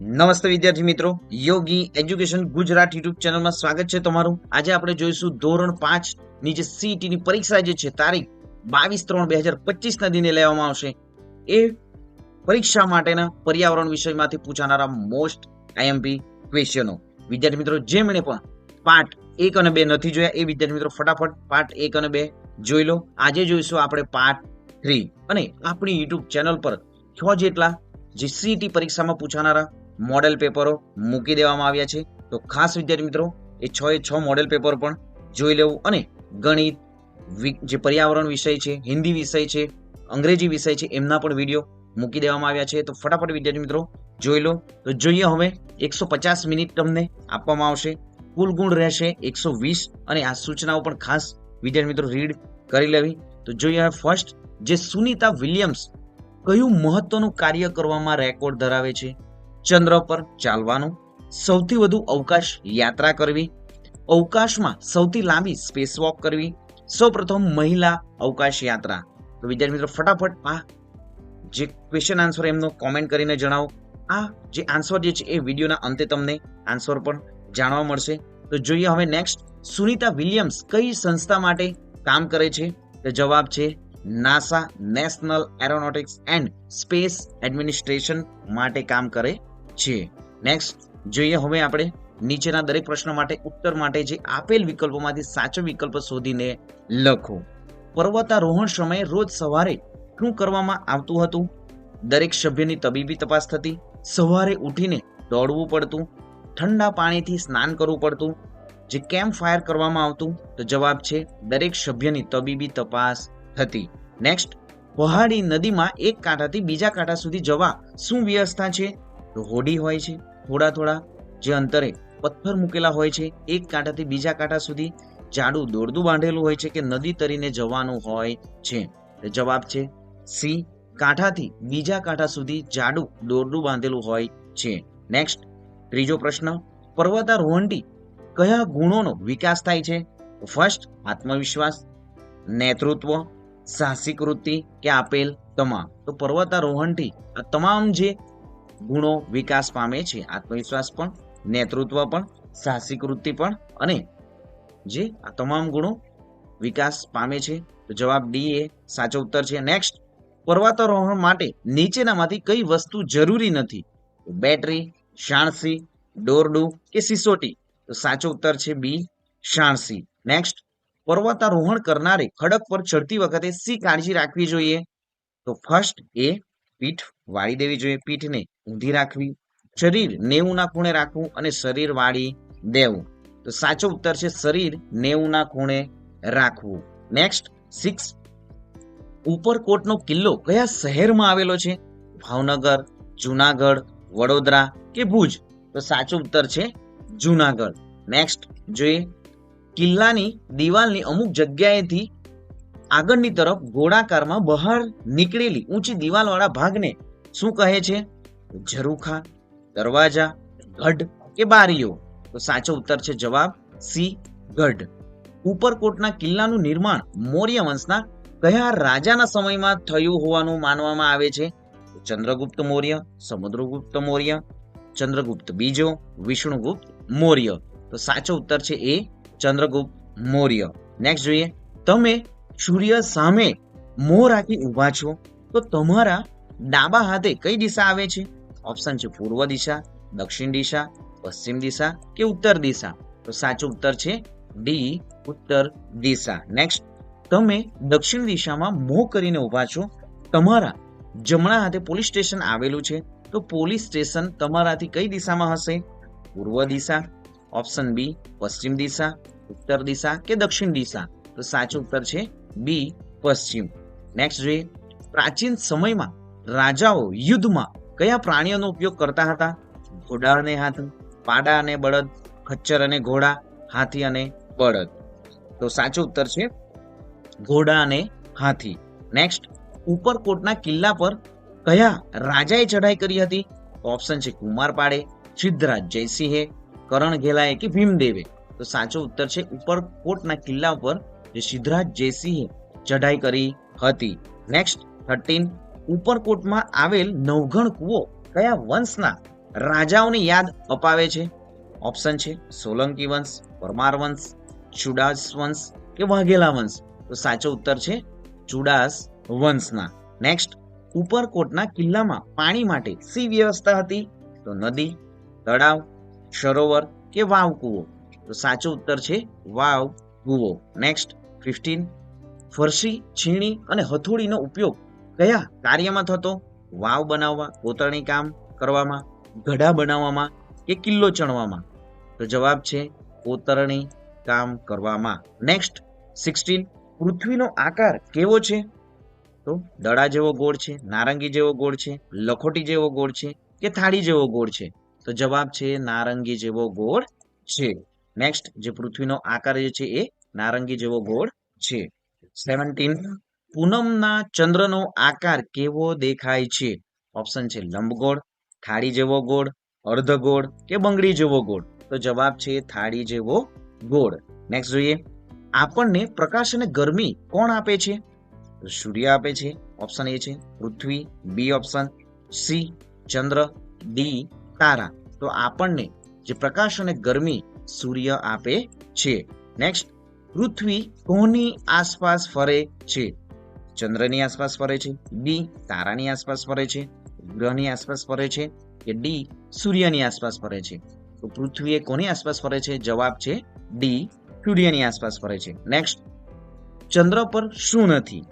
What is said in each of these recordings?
નમસ્તે વિદ્યાર્થી મિત્રો. યોગી એજ્યુકેશન ગુજરાત યુટ્યુબ ચેનલમાં સ્વાગત છે તમારું. આજે આપણે જોઈશું ધોરણ પાંચની જે CET ની પરીક્ષા જે છે, તારીખ બાવીસ ત્રણ બે હજાર પચીસ ના દિને લેવામાં આવશે. એ પરીક્ષા માટેના પર્યાવરણ વિષયમાંથી પૂછાનારા મોસ્ટ આઈએમપી ક્વેશ્ચનો વિદ્યાર્થી મિત્રો જેમણે પણ પાર્ટ એક અને બે નથી જોયા, એ વિદ્યાર્થી મિત્રો ફટાફટ પાર્ટ એક અને બે જોઈ લો. આજે જોઈશું આપણે પાર્ટ થ્રી અને આપણી યુટ્યુબ ચેનલ પર છ જેટલા જે સીટી પરીક્ષામાં પૂછાનારા મોડેલ પેપરો મૂકી દેવામાં આવ્યા છે. તો ખાસ વિદ્યાર્થી મિત્રો, એ છ એ છ મોડેલ પેપર પણ જોઈ લેવું અને ગણિત જે પર્યાવરણ વિષય છે, હિન્દી વિષય છે, અંગ્રેજી વિષય છે, એમના પણ વીડિયો મૂકી દેવામાં આવ્યા છે. તો ફટાફટ વિદ્યાર્થી મિત્રો, જોઈ લો. તો જોઈએ હવે એકસો પચાસ મિનિટ તમને આપવામાં આવશે. કુલ ગુણ રહેશે એકસો વીસ અને આ સૂચનાઓ પણ ખાસ વિદ્યાર્થી મિત્રો રીડ કરી લેવી. તો જોઈએ હવે ફર્સ્ટ જે સુનિતા વિલિયમ્સ કયું મહત્વનું કાર્ય કરવામાં રેકોર્ડ ધરાવે છે? ચંદ્ર પર ચાલવાનું, સૌથી વધુ અવકાશ યાત્રા કરવી, અવકાશમાં સૌથી લાંબી સ્પેસ વોક કરવી, સૌપ્રથમ મહિલા અવકાશ યાત્રા. તો વિદ્યાર્થી મિત્રો, ફટાફટ આ જે ક્વેશ્ચન આન્સર એમનો કોમેન્ટ કરીને જણાવો. આ જે આન્સર જે છે એ વિડીયોના અંતે તમને આન્સર પણ જાણવા મળશે. તો જોઈએ હવે નેક્સ્ટ સુનિતા વિલિયમ્સ કઈ સંસ્થા માટે કામ કરે છે? તો જવાબ છે NASA national aeronautics and space administration માટે કામ કરે છે નેક્સ્ટ જોઈએ હવે આપણે નીચેના દરેક પ્રશ્ન માટે ઉત્તર માટે જે આપેલ વિકલ્પોમાંથી સાચો વિકલ્પ શોધીને લખો. પર્વતારોહણ સમયે રોજ સવારે શું કરવામાં આવતું હતું? દરેક સભ્યની તબીબી તપાસ થતી. સવારે ઉઠીને દોડવું પડતું. ઠંડા પાણીથી સ્નાન કરવું પડતું. જે કેમ્પ ફાયર કરવામાં આવતું. તો જવાબ છે દરેક સભ્યની તબીબી તપાસ થતી નેક્સ્ટ પહાડી નદીમાં એક કાંઠાથી બીજા કાંઠા સુધી જવા શું વ્યવસ્થા છે? હોડી હોય છે, થોડા થોડા જે અંતરે પથ્થર મૂકેલા હોય છે, એક કાંઠાથી બીજા કાંઠા સુધી જાડું દોરડું બાંધેલું હોય છે કે નદી તરીને જવાનું હોય છે. જવાબ છે સી, કાંઠાથી બીજા કાંઠા સુધી જાડું દોરડું બાંધેલું હોય છે. નેક્સ્ટ ત્રીજો પ્રશ્ન, પર્વતારોહણથી કયા ગુણોનો વિકાસ થાય છે? ફર્સ્ટ આત્મવિશ્વાસ, નેતૃત્વ, સાહસિક વૃત્તિ કે આપેલ તમામ. તો પર્વતારોહણથી આ તમામ જે ગુણો વિકાસ પામે છે, આત્મવિશ્વાસ પણ, નેતૃત્વ પણ, સાહસિક વૃત્તિ પણ અને જે આ તમામ ગુણો વિકાસ પામે છે. તો જવાબ ડી એ સાચો ઉત્તર છે. નેક્સ્ટ પર્વતારોહણ માટે નીચેનામાંથી કઈ વસ્તુ જરૂરી નથી? બેટરી, શાણસી, દોરડું કે સિસોટી? તો સાચો ઉત્તર છે બી, શાણસી. નેક્સ્ટ પર્વતારોહણ કરનારે ખડક પર ચડતી વખતે સી કાળજી રાખવી જોઈએ? તો ફર્સ્ટ એ પીઠ વાળી દેવી જોઈએ. પીઠને ઊંધી રાખવી, શરીર નેવુંના ખૂણે રાખવું અને શરીર વાળી દેવું. તો સાચો ઉત્તર છે શરીર નેવુંના ખૂણે રાખવું. નેક્સ્ટ સિક્સ ઉપરકોટનો કિલ્લો કયા શહેરમાં આવેલો છે? ભાવનગર, જુનાગઢ, વડોદરા કે ભુજ? તો સાચો ઉત્તર છે જુનાગઢ. નેક્સ્ટ જોઈએ. કિલ્લાની દિવાલની અમુક જગ્યાએથી આગળની તરફ ગોળાકારમાં બહાર નીકળેલી ઊંચી દિવાલવાળા ભાગને શું કહે છે? ઝરૂખા, દરવાજા, ગઢ કે બારીઓ? તો સાચો ઉત્તર છે જવાબ સી, ગઢ. ઉપરકોટના કિલ્લાનું નિર્માણ મૌર્ય વંશના કયા રાજાના સમયમાં થયું હોવાનું માનવામાં આવે છે? ચંદ્રગુપ્ત મૌર્ય, સમુદ્રગુપ્ત મૌર્ય, ચંદ્રગુપ્ત બીજો, વિષ્ણુગુપ્ત મૌર્ય. તો સાચો ઉત્તર છે એ ચંદ્રગુપ્ત મૌર્ય. નેક્સ્ટ જોઈએ. તમે સૂર્ય સામે મોં રાખી ઊભા છો, તો તમારા ડાબા હાથે કઈ દિશા આવે છે? ઓપ્શન છે પૂર્વ દિશા, દક્ષિણ દિશા, પશ્ચિમ દિશા કે ઉત્તર દિશા? તો સાચો ઉત્તર છે ડી ઉત્તર દિશા. નેક્સ્ટ તમે દક્ષિણ દિશામાં મોં કરીને ઊભા છો. તમારા જમણા હાથે પોલીસ સ્ટેશન આવેલું છે. તો પોલીસ સ્ટેશન તમારાથી કઈ દિશામાં હશે? પૂર્વ દિશા ઓપ્શન બી પશ્ચિમ દિશા, ઉત્તર દિશા કે દક્ષિણ દિશા? તો સાચો ઉત્તર છે બી પશ્ચિમ. નેક્સ્ટ જોઈએ, પ્રાચીન સમયમાં રાજાઓ યુદ્ધમાં કયા પ્રાણીઓનો ઉપયોગ કરતા હતા? ઘોડા અને હાથી, પાડા અને બળદ, ખચ્ચર અને ઘોડા, હાથી અને બળદ. તો સાચો ઉત્તર છે ઘોડા અને હાથી. નેક્સ્ટ ઉપરકોટના કિલ્લા પર કયા રાજાએ ચઢાઈ કરી હતી? ઓપ્શન છે કુમારપાળે સિદ્ધરાજ જયસિંહે, કરણ ઘેલાએ કે ભીમદેવે? તો સાચો ઉત્તર છે ઉપરકોટના કિલ્લા પર જે સિદ્ધરાજ જયસિંહે ચઢાઈ કરી હતી. નેક્સ્ટ થર્ટીન ઉપરકોટમાં આવેલ નવઘણ કૂવો કયા વંશના રાજાઓની યાદ અપાવે છે? ઓપ્શન છે સોલંકી વંશ, પરમાર વંશ, ચુડાસ વંશ કે વાઘેલા વંશ? તો સાચો ઉત્તર છે ચુડાસ વંશના. નેક્સ્ટ ઉપરકોટના કિલ્લામાં પાણી માટે સી વ્યવસ્થા હતી? તો નદી, તળાવ, સરોવર કે વાવ કૂવો? તો સાચો ઉત્તર છે વાવ કૂવો. નેક્સ્ટ ફિફ્ટીન ફરસી, છીણી અને હથોડીનો ઉપયોગ કયા કાર્યમાં થતો? વાવ બનાવવા કોતરણી કામ કરવામાં ગઢા બનાવવામાં કે કિલ્લો ચણવામાં? તો જવાબ છે કોતરણી કામ કરવામાં. નેક્સ્ટ સિક્સટીન પૃથ્વીનો આકાર કેવો છે? તો દડા જેવો ગોળ છે, નારંગી જેવો ગોળ છે, લખોટી જેવો ગોળ છે કે થાળી જેવો ગોળ છે? તો જવાબ છે નારંગી જેવો ગોળ છે. નેક્સ્ટ જે પૃથ્વીનો આકાર જે છે એ નારંગી જેવો ગોળ છે. સેવન્ટીન પૂનમના ચંદ્રનો આકાર કેવો દેખાય છે? ઓપ્શન છે લંબગોળ, થાળી જેવો ગોળ, અર્ધગોળ કે બંગડી જેવો ગોળ? તો જવાબ છે થાળી જેવો ગોળ. નેક્સ્ટ જોઈએ. આપણને પ્રકાશ અને ગરમી કોણ આપે છે? સૂર્ય આપે છે. ઓપ્શન એ છે પૃથ્વી. બી ઓપ્શન સી ચંદ્ર. ડી તારા. તો આપણને જે પ્રકાશ અને ગરમી સૂર્ય આપે છે. નેક્સ્ટ પૃથ્વી કોની આસપાસ ફરે છે? ચંદ્રની આસપાસ ફરે છે બી તારાની આસપાસ ફરે છે, ગ્રહની આસપાસ ફરે છે કે ડી સૂર્યની આસપાસ ફરે છે. તો પૃથ્વી એ કોની આસપાસ ફરે છે? જવાબ છે ડી સૂર્યની આસપાસ ફરે છે. નેક્સ્ટ ચંદ્ર પર શું નથી?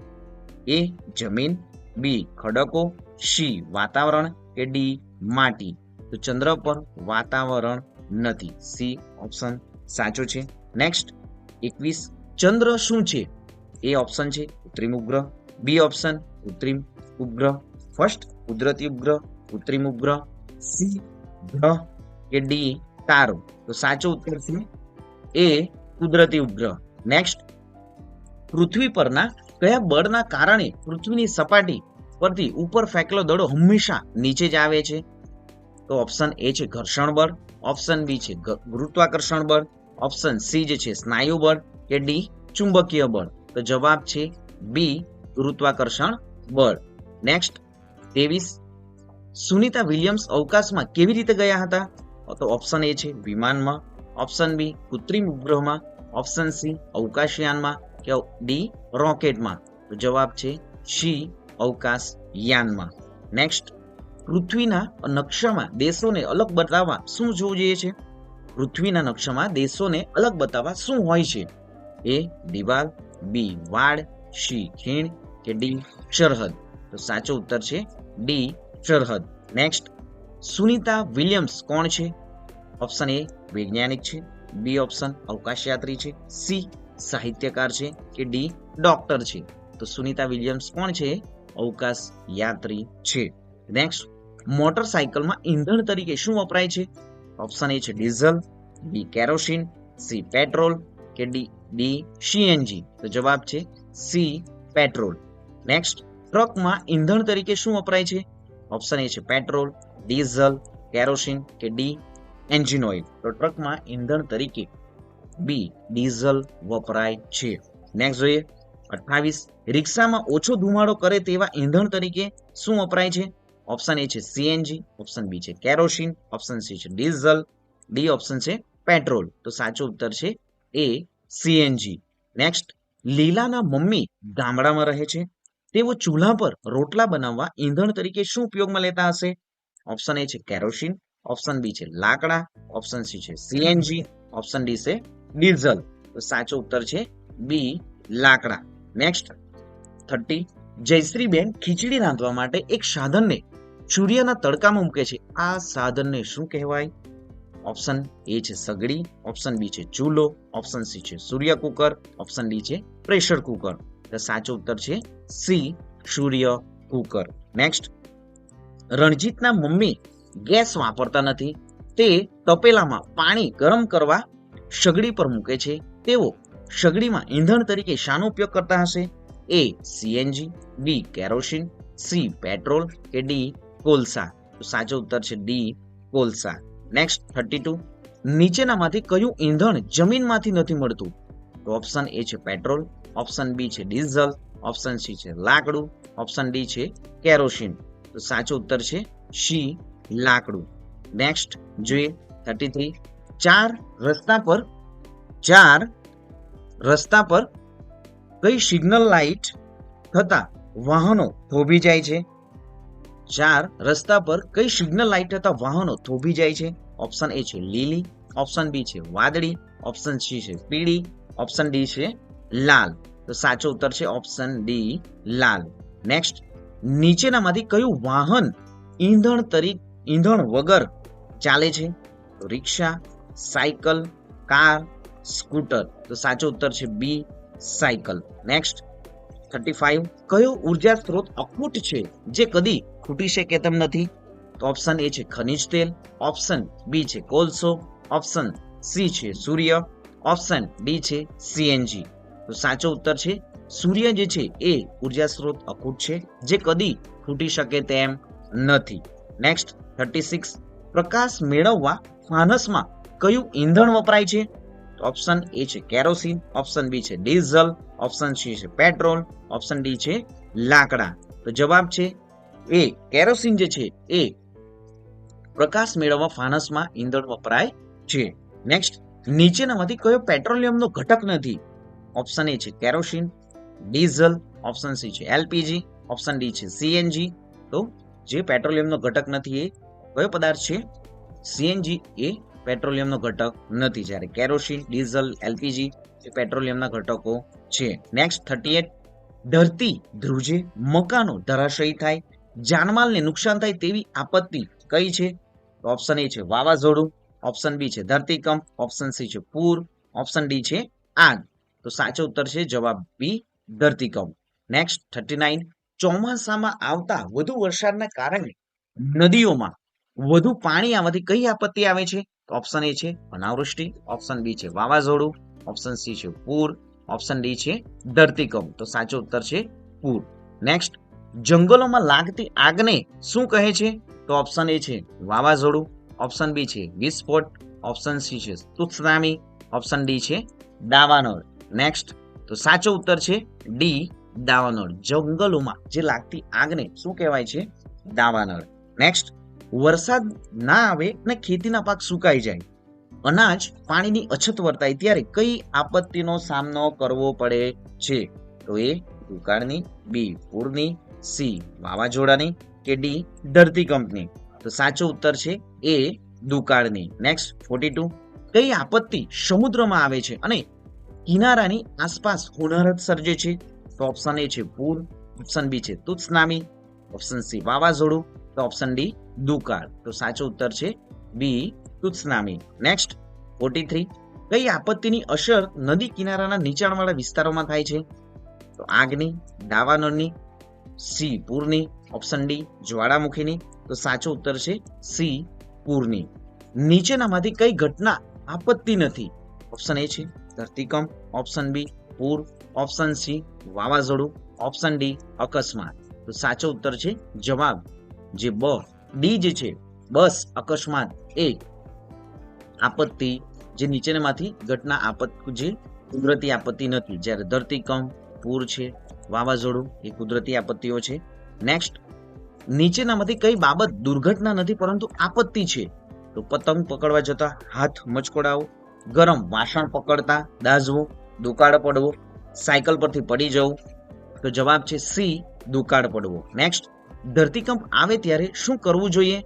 એ જમીન બી ખડકો સી વાતાવરણ કે ડી માટી? તો ચંદ્ર પર વાતાવરણ નથી. સી ઓપ્શન સાચો છે. નેક્સ્ટ એકવીસ, ચંદ્ર શું છે? એ ઓપ્શન છે, કૃત્રિમ ઉપગ્રહ બી ઓપ્શન કૃત્રિમ ઉપગ્રહ ફર્સ્ટ કુદરતી ઉપગ્રહ કૃત્રિમ ઉપગ્રહ સી ગ્રહ કે ડી તારો. તો સાચો ઉત્તર છે એ કુદરતી ઉપગ્રહ નેક્સ્ટ પૃથ્વી પરના કયા બળના કારણે પૃથ્વીની સપાટી પરથી ઉપર ફેંકેલો દડો હંમેશા નીચે જ આવે છે? તો ઓપ્શન એ છે ઘર્ષણ બળ. ઓપ્શન બી છે ગુરુત્વાકર્ષણ બળ. ઓપ્શન સી જે છે સ્નાયુ બળ કે ડી ચુંબકીય બળ. તો જવાબ છે બી ગુરુત્વાકર્ષણ બળ. નેક્સ્ટ ત્રેવીસ સુનિતા વિલિયમ્સ અવકાશમાં કેવી રીતે ગયા હતા? તો ઓપ્શન એ છે વિમાનમાં ઓપ્શન બી કૃત્રિમ ઉપગ્રહમાં ઓપ્શન સી અવકાશયાનમાં કે ડી રોકેટમાં તો જવાબ છે સી અવકાશ યાનમાં નેક્સ્ટ પૃથ્વીના નકશામાં દેશોને અલગ બતાવવા શું જોવું જોઈએ છે? પૃથ્વીના નકશામાં દેશોને અલગ બતાવવા શું હોય છે? એ દિવાલ બી વાડ સી ખીણ કે ડી સરહદ? તો સાચો ઉત્તર છે ડી સરહદ. નેક્સ્ટ સુનિતા વિલિયમ્સ કોણ છે? ઓપ્શન એ વૈજ્ઞાનિક છે. બી ઓપ્શન અવકાશયાત્રી છે. સી સાહિત્યકાર છે કે ડી ડોક્ટર છે. તો સુનિતા વિલિયમ્સ કોણ છે? અવકાશ યાત્રી છે. નેક્સ્ટ મોટરસાયકલમાં ઈંધણ તરીકે શું વપરાય છે? ઓપ્શન એ છે diesel B kerosene C petrol કે ડી ડી, સીએનજી. તો જવાબ છે સી, પેટ્રોલ. નેક્સ્ટ ટ્રકમાં ઈંધણ તરીકે શું વપરાય છે? ઓપ્શન એ છે પેટ્રોલ, ડીઝલ, કેરોસીન કે ડી, એન્જિન ઓઇલ. તો ટ્રકમાં ઈંધણ તરીકે બી, ડીઝલ વપરાય છે. નેક્સ્ટ જોઈએ. અઠ્ઠાવીસ, રિક્ષામાં ઓછો ધુમાડો કરે તેવા ઈંધણ તરીકે શું વપરાય છે? ઓપ્શન એ છે સીએનજી ઓપ્શન બી છે કેરોસીન ઓપ્શન સી છે ડીઝલ, ડી ઓપ્શન છે પેટ્રોલ. તો સાચો ઉત્તર છે એ સીએનજી નેક્સ્ટ લીલાના મમ્મી ગામડામાં રહે છે. તેઓ ચૂલા પર રોટલા બનાવવા ઈંધણ તરીકે શું ઉપયોગમાં લેતા હશે? ઓપ્શન એ છે કેરોસીન ઓપ્શન બી છે લાકડા ઓપ્શન સી છે સીએનજી ઓપ્શન ડી છે ડીઝલ. તો સાચો ઉત્તર છે બી લાકડા. નેક્સ્ટ થર્ટી જયશ્રીબેન ખીચડી રાંધવા માટે એક સાધનને સૂર્યના તડકામાં મૂકે છે. આ સાધનને શું કહેવાય? ઓપ્શન એ છે સગડી ઓપ્શન બી છે ચૂલો ઓપ્શન સી છે સૂર્ય કુકર ઓપ્શન ડી છે પ્રેશર કુકર. તો સાચો ઉત્તર છે સી સૂર્ય કુકર. નેક્સ્ટ રણજીતના મમ્મી ગેસ વાપરતા નથી. તે તપેલામાં પાણી ગરમ કરવા સગડી પર મૂકે છે. તેઓ સગડીમાં ઈંધણ તરીકે શાનો ઉપયોગ કરતા હશે? A CNG B kerosene C petrol કે ડી કોલસા. તો સાચો ઉત્તર છે ડી કોલસા. નેક્સ્ટ થર્ટી ટુ નીચેનામાંથી કયું ઈંધણ જમીનમાંથી નથી મળતું? તો ઓપ્શન એ છે પેટ્રોલ ઓપ્શન બી છે ડીઝલ ઓપ્શન સી છે લાકડું ઓપ્શન ડી છે કેરોસીન તો સાચો ઉત્તર છે સી લાકડું. નેક્સ્ટ જોઈએ થર્ટી થ્રી ચાર રસ્તા પર, ચાર રસ્તા પર કઈ સિગ્નલ લાઇટ થતા વાહનો થોભી જાય છે? ચાર રસ્તા પર કઈ સિગ્નલ લાઇટ થતા વાહનો થોભી જાય છે? ઓપ્શન એ છે લીલી ઓપ્શન બી છે વાદળી ઓપ્શન સી છે પીળી ઓપ્શન ડી છે લાલ. તો સાચો ઉત્તર છે ઓપ્શન ડી લાલ. નેક્સ્ટ નીચેનામાંથી કયું વાહન ઈંધણ તરીકે ઈંધણ વગર ચાલે છે? તો રિક્ષા, સાયકલ, કાર, સ્કૂટર. તો સાચો ઉત્તર છે B cycle. Next thirty five કયો ઊર્જા સ્ત્રોત અખૂટ છે? જે કદી ખૂટી શકે તેમ નથી? તો ઓપ્શન એ છે ખનિજ તેલ ઓપ્શન બી છે કોલસો ઓપ્શન સી છે સૂર્ય ઓપ્શન ડી છે સીએનજી તો સાચો ઉત્તર છે, સૂર્ય જે છે એ ઊર્જા સ્ત્રોત અખૂટ છે, જે કદી તૂટી શકે તેમ નથી. નેક્સ્ટ થર્ટી સિક્સ પ્રકાશ મેળવવા ફાનસમાં કયું ઈંધણ વપરાય છે? ઓપ્શન એ છે કેરોસીન ઓપ્શન બી છે ડીઝલ ઓપ્શન સી છે પેટ્રોલ ઓપ્શન ડી છે લાકડા. તો જવાબ છે એ કેરોસીન જે છે એ પ્રકાશ મેળવવા ફાનસમાં ઈંધણ વપરાય છે. નેક્સ્ટ નીચેનામાંથી કયો પેટ્રોલિયમનો ઘટક નથી? ઓપ્શન એ છે કેરોસીન, ડીઝલ ઓપ્શન સી છે એલપીજી ઓપ્શન ડી છે સીએનજી. તો જે પેટ્રોલિયમનો ઘટક નથી એ કયો પદાર્થ છે? સીએનજી એ પેટ્રોલિયમનો ઘટક નથી. જ્યારે કેરોસીન, ડીઝલ, એલપીજી એ પેટ્રોલિયમના ઘટકો છે. નેક્સ્ટ થર્ટી એટ, ધરતી ધ્રુજે મકાનો ધરાશયી થાય. જાનમાલને નુકસાન થાય તેવી આપત્તિ કઈ છે? તો ઓપ્શન એ છે વાવાઝોડું ઓપ્શન બી છે ધરતીકંપ ઓપ્શન સી છે પૂર ઓપ્શન ડી છે આગ. તો સાચો ઉત્તર છે જવાબ બી ધરતીકંપ. નેક્સ્ટ થર્ટી નાઇન ચોમાસામાં આવતા વધુ વરસાદના કારણે નદીઓમાં વધુ પાણી આવવાથી કઈ આપત્તિ આવે છે? તો ઓપ્શન એ છે અનાવૃષ્ટિ ઓપ્શન બી છે વાવાઝોડું ઓપ્શન સી છે પૂર ઓપ્શન ડી છે ધરતીકંપ. તો સાચો ઉત્તર છે પૂર. નેક્સ્ટ જંગલોમાં લાગતી આગને શું કહે છે? તો ઓપ્શન એ છે વાવાઝોડું ઓપ્શન બી છે વિસ્ફોટ ઓપ્શન સી છે સુત્સનામી ઓપ્શન ડી છે દાવાનળ. નેક્સ્ટ તો સાચો ઉત્તર છે ડી દાવાનળ. જંગલોમાં જે લાગતી આગને શું કહેવાય છે? દાવાનળ. નેક્સ્ટ વરસાદ ના આવે અને ખેતીના પાક સુકાઈ જાય. અનાજ પાણીની અછત વર્તાય ત્યારે કઈ આપત્તિનો સામનો કરવો પડે છે? તો એ દુકાળની, બી, પૂરની, સી, વાવાઝોડાની કે ડી ધરતીકંપની તો સાચો ઉત્તર છે એ દુકાળની. નેક્સ્ટ ફોર્ટી ટુ કઈ આપત્તિ સમુદ્રમાં આવે છે અને કિનારાની આસપાસ હોનારત સર્જે છે? તો ઓપ્શન એ છે પૂર. ઓપ્શન બી છે તુત્સનામી. ઓપ્શન સી વાવાઝોડું. તો ઓપ્શન ડી દુકાળ. તો સાચો ઉત્તર છે B tsunami. Next forty three કઈ આપત્તિની અસર નદી કિનારાના નીચાણવાળા વિસ્તારોમાં થાય છે? તો આગની, દાવાનળની સી પૂરની. ઓપ્શન ડી જ્વાળામુખીની તો સાચો ઉત્તર છે સી પૂરની નીચેનામાંથી કઈ ઘટના આપત્તિ નથી. ઓપ્શન એ છે ધરતીકંપ. ઓપ્શન બી પૂર. ઓપ્શન સી વાવાઝોડું. ઓપ્શન ડી અકસ્માત. તો સાચો ઉત્તર છે જવાબ. જે બ ડી જે છે, બસ, અકસ્માત, એ. આપત્તિ, જે નીચેનામાંથી ઘટના આપત્તિ, જે કુદરતી આપત્તિ નથી. જ્યારે ધરતીકંપ, પૂર છે, વાવાઝોડું, એ કુદરતી આપત્તિઓ છે. નેક્સ્ટ નીચેનામાંથી કઈ બાબત દુર્ઘટના નથી, પરંતુ આપત્તિ છે. તો પતંગ પકડવા જતા, હાથ મચકોડાવો, ગરમ વાસણ પકડતા, દાઝવો, દુકાળ પડવો, સાયકલ પરથી પડી જવું. તો જવાબ છે સી, દુકાળ પડવો. નેક્સ્ટ ધરતીકંપ આવે ત્યારે શું કરવું જોઈએ?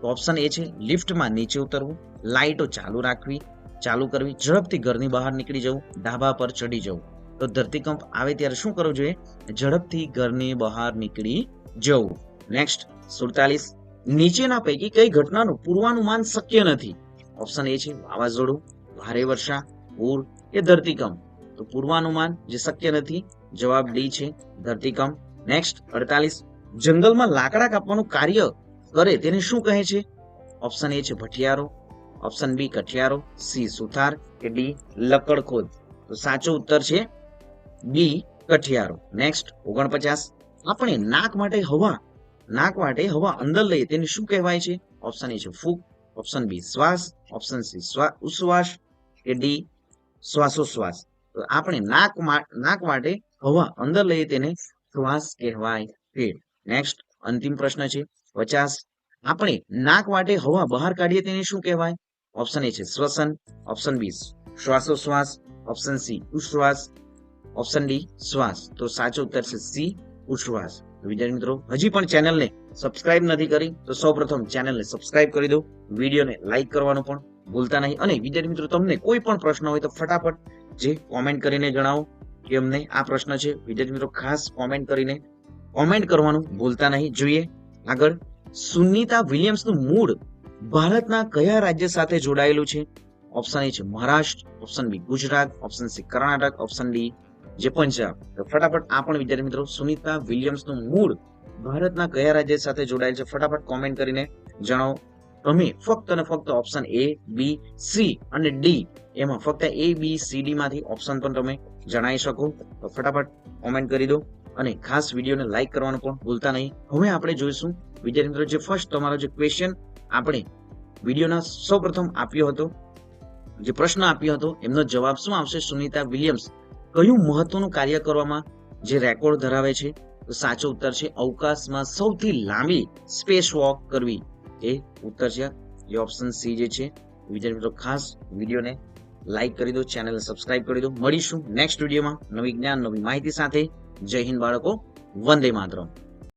તો ઓપ્શન એ છે લિફ્ટમાં નીચે ઉતરવું, લાઇટો ચાલુ રાખવી, ચાલુ કરવી, ઝડપથી ઘરની બહાર નીકળી જવું, ધાબા પર ચડી જવું. તો ધરતીકંપ આવે ત્યારે શું કરવું જોઈએ? ઝડપથી ઘરની બહાર નીકળી જવું. નેક્સ્ટ સુડતાલીસ. નીચેના પૈકી કઈ ઘટનાનું પૂર્વાનુમાન શક્ય નથી? ઓપ્શન એ છે વાવાઝોડું, ભારે વર્ષા, પૂર કે ધરતીકંપ. તો પૂર્વાનુમાન જે શક્ય નથી, જવાબ ડી છે ધરતીકંપ. નેક્સ્ટ અડતાલીસ. જંગલમાં લાકડા કાપવાનું કાર્ય કરે તેને શું કહે છે? ઓપ્શન એ છે ભઠિયારો. Option B કઠિયારો. સી સુથાર કે ડી લકડખોદ. તો સાચો ઉત્તર છે બી, કઠિયારો. નેક્સ્ટ ઓગણપચાસ. આપણે નાક માટે હવા. નાક માટે હવા અંદર લઈએ. તેને શું કહેવાય છે? ઓપ્શન એ છે ફૂગ. ઓપ્શન બી શ્વાસ. ઓપ્શન સી ઉશ્વાસ. કે ડી શ્વાસોશ્વાસ. તો આપણે નાક નાક માટે હવા અંદર લઈએ તેને શ્વાસ કહેવાય છે. નેક્સ્ટ અંતિમ પ્રશ્ન છે પચાસ. આપણે નાક માટે હવા બહાર કાઢીએ તેને શું કહેવાય? ઓપ્શન એ છે શ્વસન. ઓપ્શન બી શ્વાસોશ્વાસ. ઓપ્શન સી ઉશ્વાસ. ઓપ્શન ડી શ્વાસ. તો સાચો ઉત્તર છે સી ઉશ્વાસ વિદ્યાર્થી મિત્રો, હજી પણ ચેનલને સબસ્ક્રાઇબ નથી કરી, તો સૌપ્રથમ ચેનલને સબસ્ક્રાઇબ કરી દો. વિડીયોને લાઈક કરવાનું પણ ભૂલતા નહીં. અને વિદ્યાર્થી મિત્રો, તમને કોઈ પણ પ્રશ્ન હોય તો ફટાફટ જે કોમેન્ટ કરીને જણાવો કે અમને આ પ્રશ્ન છે. વિદ્યાર્થી મિત્રો, ખાસ કોમેન્ટ કરીને કોમેન્ટ કરવાનું ભૂલતા નહીં. જોઈએ આગળ. સુનિતા વિલિયમ્સનું મૂળ ભારતના કયા રાજ્ય સાથે જોડાયેલું છે? ઓપ્શન એ છે Maharashtra. Option B Gujarat. Option C Karnataka. Option D જે પંજાબ તો ફટાફટ આ પણ વિદ્યાર્થી મિત્રો, સુનિતા વિલિયમ્સનું મૂળ ભારતના કયા રાજ્ય સાથે જોડાયેલ છે? ફટાફટ કોમેન્ટ કરીને જણાવો. તમે ફક્ત અને ફક્ત ઓપ્શન એ બી સી અને ડી એમાં ફક્ત એ બી સી ડી માંથી ઓપ્શન પણ તમે જણાવી શકો. તો ફટાફટ કોમેન્ટ કરી દો અને ખાસ વિડીયોને લાઈક કરવાનું પણ ભૂલતા નહીં. હવે આપણે જોઈશું, વિદ્યાર્થી મિત્રો, જે ફર્સ્ટ તમારો જે ક્વેશ્ચન આપણે વિડીયોના સૌપ્રથમ આપ્યો હતો, જે પ્રશ્ન આપ્યો હતો, એમનો જવાબ શું આવશે? સુનિતા વિલિયમ્સ. કયું મહત્વનું કાર્ય કરવામાં જે રેકોર્ડ ધરાવે છે? તો સાચો ઉત્તર છે અવકાશમાં સૌથી લાંબી સ્પેસ વોક કરવી. એ ઉત્તર છે એ ઓપ્શન સી જે છે. વિદ્યાર્થી મિત્રો, ખાસ વિડીયોને લાઈક કરી દો ચેનલ સબસ્ક્રાઇબ કરી દો. મળીશું નેક્સ્ટ વિડીયોમાં નવી જ્ઞાન, નવી માહિતી સાથે. જય હિન્દ બાળકો, વંદે માતરમ.